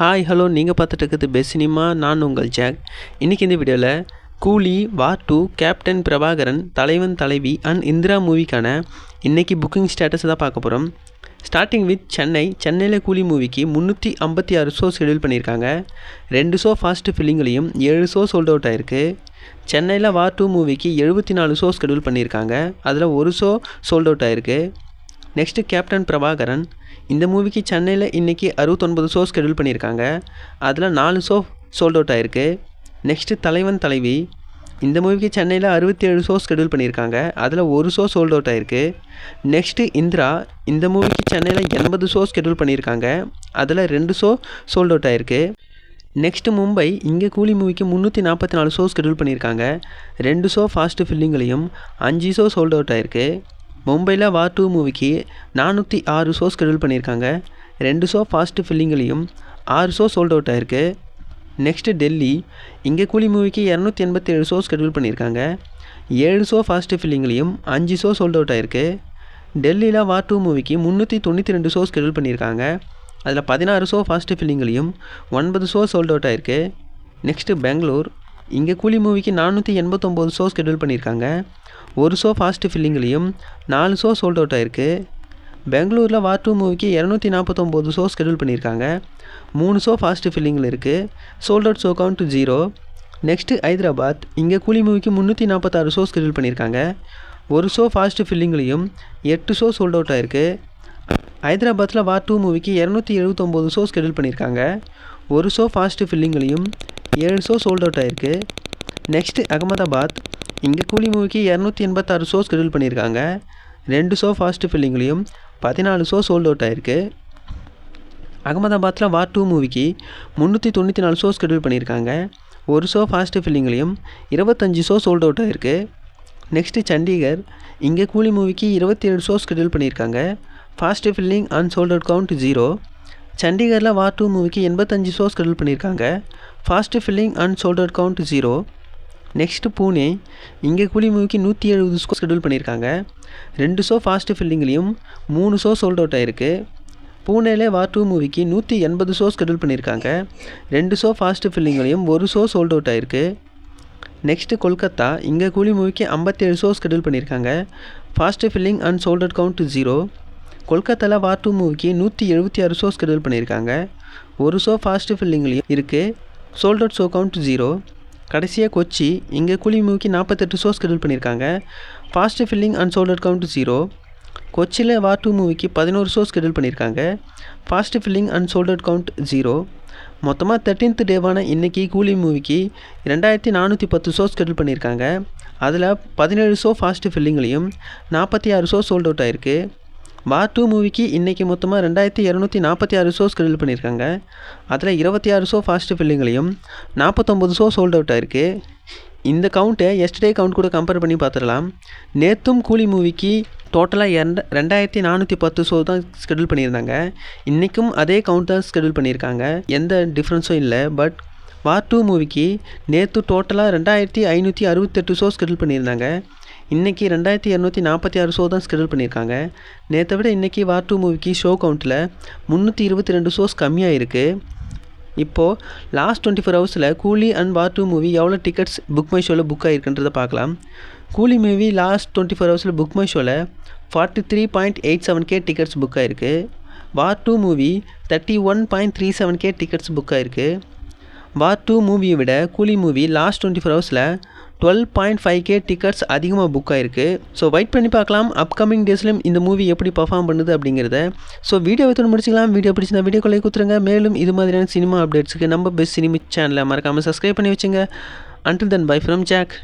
Hi hello நீங்கள் பார்த்துட்டு இருக்கிறது பெஸ்ட் சினிமா நான் உங்கள் ஜாக் இன்றைக்கி இந்த வீடியோவில் கூலி வார் டூ கேப்டன் பிரபாகரன் தலைவன் தலைவி அண்ட் இந்திரா மூவிக்கான இன்றைக்கி புக்கிங் ஸ்டேட்டஸ் தான் பார்க்க போகிறோம் ஸ்டார்டிங் வித் சென்னை சென்னையில் கூலி மூவிக்கு முந்நூற்றி ஐம்பத்தி ஆறு ஷோ ஷெடியூல் பண்ணியிருக்காங்க. ரெண்டு ஷோ ஃபாஸ்ட்டு ஃபில்லிங்லேயும் ஏழு ஷோ சோல்ட் அவுட் ஆயிருக்கு. சென்னையில் வார் டூ மூவிக்கு எழுபத்தி நாலு ஷோ ஷெடியூல் பண்ணியிருக்காங்க. அதில் ஒரு ஷோ சோல்ட் அவுட் ஆயிருக்கு. நெக்ஸ்ட்டு கேப்டன் பிரபாகரன் இந்த மூவிக்கு சென்னையில் இன்றைக்கி அறுபத்தொன்பது ஷோ ஷெடியூல் பண்ணியிருக்காங்க. அதில் நாலு ஷோ சோல்ட் அவுட் ஆயிருக்கு. நெக்ஸ்ட்டு தலைவன் தலைவி. இந்த மூவிக்கு சென்னையில் அறுபத்தி ஏழு ஷோ ஷெடியூல் பண்ணியிருக்காங்க. அதில் ஒரு ஷோ சோல்ட் அவுட் ஆயிருக்கு. நெக்ஸ்ட்டு இந்திரா. இந்த மூவிக்கு சென்னையில் எண்பது ஷோ ஷெடியூல் பண்ணியிருக்காங்க. அதில் ரெண்டு ஷோ சோல்ட் அவுட் ஆயிருக்கு. நெக்ஸ்ட்டு மும்பை. இங்கே கூலி மூவிக்கு முந்நூற்றி நாற்பத்தி நாலு ஷோ ஷெடியூல் பண்ணியிருக்காங்க. ரெண்டு ஷோ ஃபாஸ்ட்டு ஃபில்லிங்லையும் அஞ்சு ஷோ சோல்ட் அவுட் ஆயிருக்கு. மும்பையில் வார் டூ மூவிக்கு நானூற்றி ஆறு ஷோ ஸ்கெடியூல் பண்ணியிருக்காங்க. ரெண்டு ஷோ ஃபாஸ்ட்டு ஃபில்லிங்லேயும் ஆறு ஷோ சோல்ட் அவுட் ஆயிருக்கு. நெக்ஸ்ட்டு டெல்லி இங்கே கூலி மூவிக்கு இரநூத்தி எண்பத்தி ஏழு ஷோ ஸ்கெடியூல் பண்ணியிருக்காங்க. ஏழு ஷோ ஃபாஸ்ட்டு ஃபில்லிங்லேயும் அஞ்சு ஷோ சோல்ட் அவுட் ஆயிருக்கு. டெல்லியில் வார் டூ மூவிக்கு முந்நூற்றி தொண்ணூற்றி ரெண்டு ஷோ ஸ்கெடியூல் பண்ணியிருக்காங்க. அதில் பதினாறு ஷோ ஃபாஸ்ட்டு ஃபில்லிங்லேயும் ஒன்பது ஷோ சோல்ட் அவுட் ஆயிருக்கு. நெக்ஸ்ட்டு பெங்களூர் இங்கே கூலி மூவிக்கு நானூற்றி எண்பத்தொம்போது ஷோ ஷெடியூல் பண்ணியிருக்காங்க. ஒரு ஷோ ஃபாஸ்ட்டு ஃபில்லிங்லேயும் நாலு ஷோ சோல்ட் அவுட் ஆயிருக்கு. பெங்களூரில் வார் டூ மூவிக்கு இரநூத்தி நாற்பத்தொம்போது ஷோ ஷெடியூல் பண்ணியிருக்காங்க. மூணு ஷோ ஃபாஸ்ட்டு ஃபில்லிங்கில் இருக்குது sold out show count zero next Hyderabad இங்கே கூலி மூவிக்கு முந்நூற்றி நாற்பத்தாறு ஷோ ஷெடியூல் பண்ணியிருக்காங்க. ஒரு ஷோ ஃபாஸ்ட்டு ஃபில்லிங்லேயும் எட்டு ஷோ சோல்ட் அவுட் ஆயிருக்கு. ஹைதராபாத்தில் வார் டூ மூவிக்கு இரநூத்தி எழுபத்தொம்போது ஷோ ஷெடியூல் பண்ணியிருக்காங்க. ஒரு ஷோ ஃபாஸ்ட்டு ஃபில்லிங்லேயும் ஏழு ஷோ சோல்ட் அவுட் ஆயிருக்கு. நெக்ஸ்ட்டு அகமதாபாத் இங்கே கூலி மூவிக்கு இரநூத்தி எண்பத்தாறு ஷோ ஸ்கெடியூல் பண்ணியிருக்காங்க. ரெண்டு ஷோ ஃபாஸ்ட்டு ஃபில்லிங்லேயும் பதினாலு ஷோ சோல்ட் அவுட் ஆயிருக்கு. அகமதாபாத்தில் வார் டூ மூவிக்கு முந்நூற்றி தொண்ணூற்றி நாலு ஷோ ஸ்கெடியூல் பண்ணியிருக்காங்க. ஒரு ஷோ ஃபாஸ்ட்டு ஃபில்லிங்லேயும் இருபத்தஞ்சி ஷோ சோல்ட் அவுட் ஆயிருக்கு. நெக்ஸ்ட்டு சண்டிகர் இங்கே கூலி மூவிக்கு இருபத்தி ஏழு ஷோ ஸ்கெடியூல் பண்ணியிருக்காங்க. Fast filling and sold out count zero சண்டிகரில் வா டூ மூவிக்கு எண்பத்தஞ்சு ஷோ ஸ்கெடியூல் பண்ணியிருக்காங்க. Fast filling and sold out count zero next Pune இங்கே கூலி மூவிக்கு நூற்றி எழுபது ஷோ ஸ்கெடியூல் பண்ணியிருக்காங்க. ரெண்டு ஷோ ஃபாஸ்ட்டு ஃபில்லிங்லேயும் மூணு ஷோ சோல்ட் அவுட் ஆயிருக்கு. பூனேலே வா டூ மூவிக்கு நூற்றி எண்பது ஷோ ஸ்கெடியூல் பண்ணியிருக்காங்க. ரெண்டு ஷோ ஃபாஸ்ட்டு ஃபில்லிங்லேயும் ஒரு ஷோ சோல்ட் அவுட் ஆயிருக்கு. நெக்ஸ்ட்டு கொல்கத்தா இங்கே கூலி மூவிக்கு ஐம்பத்தேழு ஷோ ஸ்கெடியூல் பண்ணியிருக்காங்க. Fast filling and sold out count zero கொல்கத்தாவில் வார் மூவிக்கு நூற்றி எழுபத்தி ஆறு ஷோ ஸ்கெடியூல் பண்ணியிருக்காங்க. ஒரு ஷோ ஃபாஸ்ட்டு ஃபில்லிங்லேயும் இருக்குது sold out show count zero கடைசியாக கொச்சி இங்கே கூலி மூவிக்கு நாற்பத்தெட்டு ஷோ ஸ்கெடியூல் பண்ணியிருக்காங்க. Fast filling and sold out count zero கொச்சியில் வார் டூ மூவிக்கு பதினோரு ஷோ ஸ்கெடியூல் பண்ணியிருக்காங்க. Fast filling and sold out count zero மொத்தமாக தேர்ட்டீன்த் டேவான இன்றைக்கி கூலி மூவிக்கு ரெண்டாயிரத்தி நானூற்றி பத்து ஷோ ஸ்கெடியூல் பண்ணியிருக்காங்க. அதில் பதினேழு ஷோ ஃபாஸ்ட்டு ஃபில்லிங்லேயும் நாற்பத்தி ஆறு ஷோ சோல்ட் அவுட் ஆயிருக்கு. வார் டூ மூவிக்கு இன்றைக்கி மொத்தமாக ரெண்டாயிரத்தி இரநூத்தி நாற்பத்தி ஆறு ஷோ ஸ்கெடியூல் பண்ணியிருக்காங்க. அதில் இருபத்தி ஆறு ஷோ ஃபாஸ்ட்டு ஃபில்லிங்லேயும் நாற்பத்தொம்பது ஷோ சோல்ட் அவுட் ஆயிருக்கு. இந்த கவுண்ட்டை எஸ்டே கவுண்ட் கூட கம்பேர் பண்ணி பார்த்துடலாம். நேற்றும் கூலி மூவிக்கு டோட்டலாக இரண்டு ரெண்டாயிரத்தி நானூற்றி பத்து ஷோ தான் ஸ்கெடியூல் பண்ணியிருந்தாங்க. இன்றைக்கும் அதே கவுண்ட் தான் ஸ்கெடியூல் பண்ணியிருக்காங்க. எந்த டிஃப்ரென்ஸும் இல்லை பட் வார் டூ மூவிக்கு நேற்று டோட்டலாக ரெண்டாயிரத்தி ஐநூற்றி அறுபத்தெட்டு ஷோ ஸ்கெடியூல் பண்ணியிருந்தாங்க. இன்றைக்கி ரெண்டாயிரத்தி இரநூத்தி நாற்பத்தி ஆறு ஷோ தான் ஸ்கெடியூல் பண்ணியிருக்காங்க. நேற்றை விட இன்றைக்கி வார் டூ மூவிக்கு ஷோ கவுண்ட்டில் முந்நூற்றி இருபத்தி ரெண்டு ஷோஸ் கம்மியாக இருக்குது இப்போது லாஸ்ட் டுவெண்ட்டி ஃபோர் ஹவர்ஸில் Coolie and war two movie எவ்வளோ டிக்கெட்ஸ் புக் மை ஷோவில் புக் ஆகிருக்குன்றதை பார்க்கலாம். Coolie movie last twenty four ஹவர்ஸில் புக் மை ஷோவில் forty three point eight seven K tickets book ஆகிருக்கு war two movie thirty one point three seven K tickets book ஆகிருக்கு war two மூவியை விட Coolie movie last twenty four ஹவர்ஸில் twelve point five K tickets அதிகமாக book ஆயிருக்கு. So wait பண்ணி பார்க்கலாம். Upcoming டேஸ்லையும் இந்த மூவி எப்படி பர்ஃபார்ம் பண்ணுது அப்படிங்கிறத. ஸோ வீடியோ எடுத்து முடிச்சிக்கலாம். வீடியோ பிடிச்சிருந்தா வீடியோ கொலை குத்துருங்க. மேலும் இது மாதிரியான சினிமா அப்டேட்ஸுக்கு நம்ம பெஸ்ட் சினிமா சேனலை மறக்காமல் சப்ஸ்கிரைப் பண்ணி வச்சுங்க. Until then bye from Jack